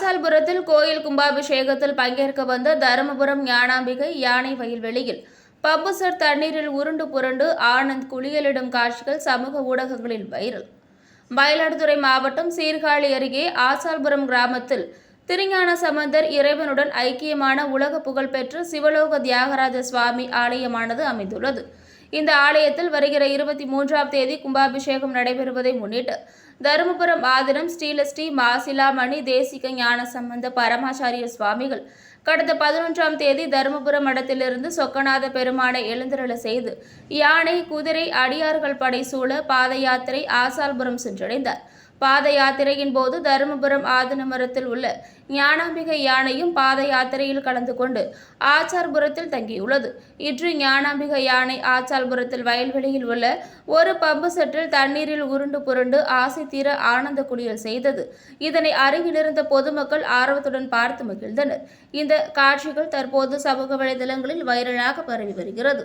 கோயில் கும்பாபிஷேகத்தில் பங்கேற்க வந்த தருமபுரம் ஞானாம்பிகை யானை வயல்வெளியில் பப்புசர் தண்ணீரில் உருண்டு புரண்டு ஆனந்த் குளியலிடும் காட்சிகள் சமூக ஊடகங்களில் வைரல். மயிலாடுதுறை மாவட்டம் சீர்காழி அருகே ஆசால்புரம் கிராமத்தில் திருஞான சம்பந்தர் இறைவனுடன் ஐக்கியமான உலக புகழ்பெற்ற சிவலோக தியாகராஜ சுவாமி ஆலயமானது அமைந்துள்ளது. இந்த ஆலயத்தில் வருகிற இருபத்தி மூன்றாம் தேதி கும்பாபிஷேகம் நடைபெறுவதை முன்னிட்டு தருமபுரம் ஆதினம் ஸ்ரீலஸ்ரீ மாசிலாமணி தேசிக ஞான சம்பந்த பரமாச்சாரிய சுவாமிகள் கடந்த பதினொன்றாம் தேதி தருமபுரம் மடத்திலிருந்து சொக்கநாத பெருமானை எழுந்தருள செய்து யானை குதிரை அடியார்கள் படை சூழ பாத யாத்திரை ஆசால்புரம் சென்றடைந்தார். பாத யாத்திரையின் போது தருமபுரம் ஆதனமரத்தில் உள்ள ஞானாம்பிகை யானையும் பாத யாத்திரையில் கலந்து கொண்டு ஆச்சார்புரத்தில் தங்கியுள்ளது. இன்று ஞானாம்பிகை யானை ஆச்சார்புரத்தில் வயல்வெளியில் உள்ள ஒரு பம்பு செட்டில் தண்ணீரில் உருண்டு புரண்டு ஆசை தீர ஆனந்த குளியல் செய்தது. இதனை அருகிலிருந்த பொதுமக்கள் ஆர்வத்துடன் பார்த்து மகிழ்ந்தனர். இந்த இந்த காட்சிகள் தற்போது சமூக வலைதளங்களில் வைரலாக பரவி வருகிறது.